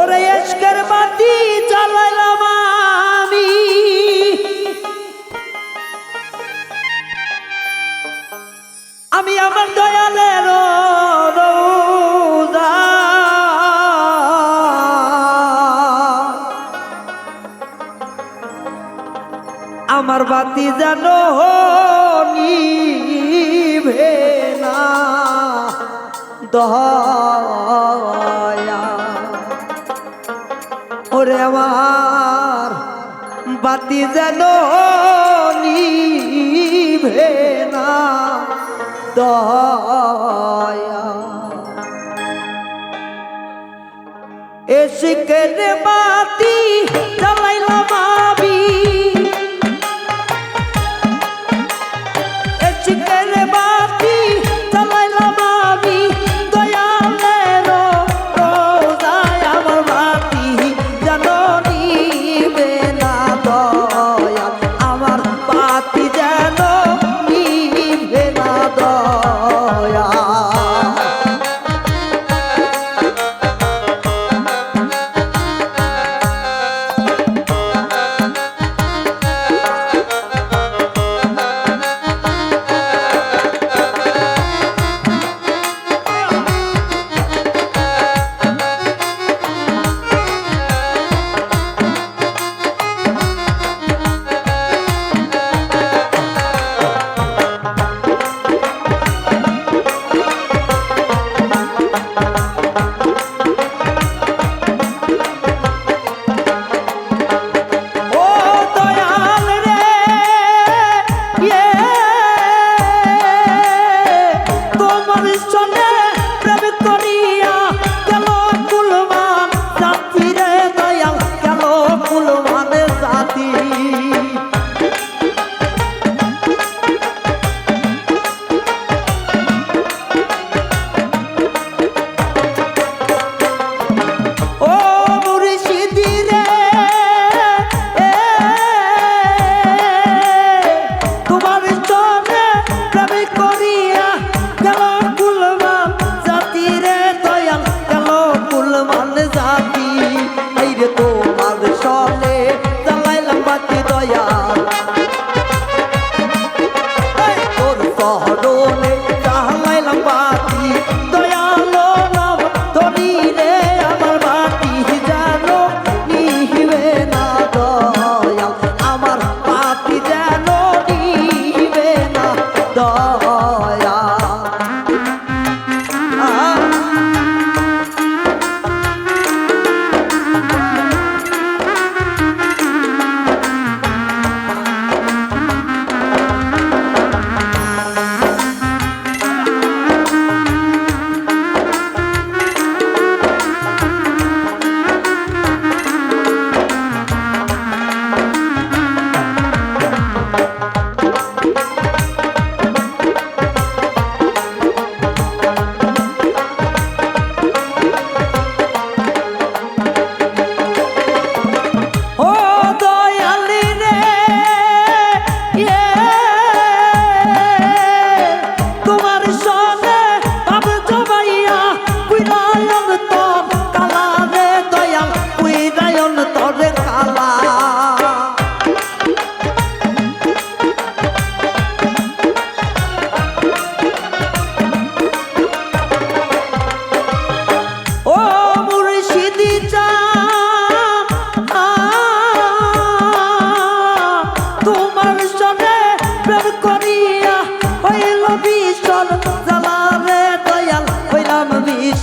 ওরে এসকের বাতি জ্বালাইলাম আমি। আমি আমার দয়ালের আমার বাতি যেন নিভে না। দহ ওরে আমার বাতি যেন নিভে না দয়া। এসে বাতি জ্বালাইলাম চরণে চালাইলাম বাতি দয়ালো নাম ধরি রে আমার বাতি যেন নিহিবে না দয়াল, আমার বাতি যেন নিহিবে না দয়াল।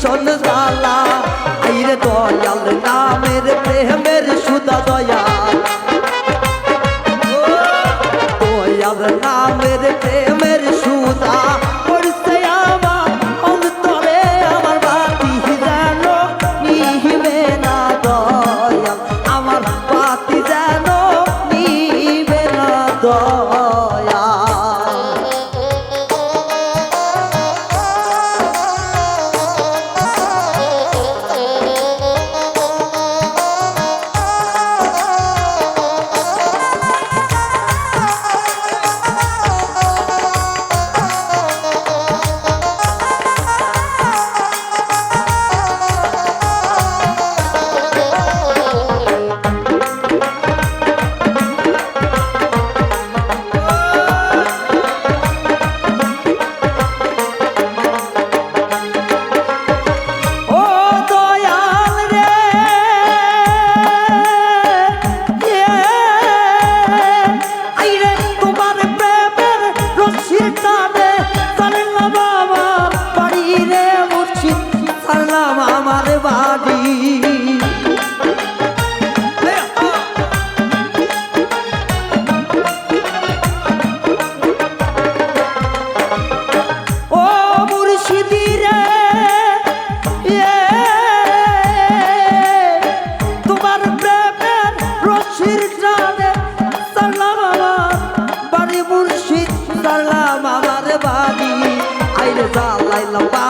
ভীষণ জ্বালা আইরে দয়াল la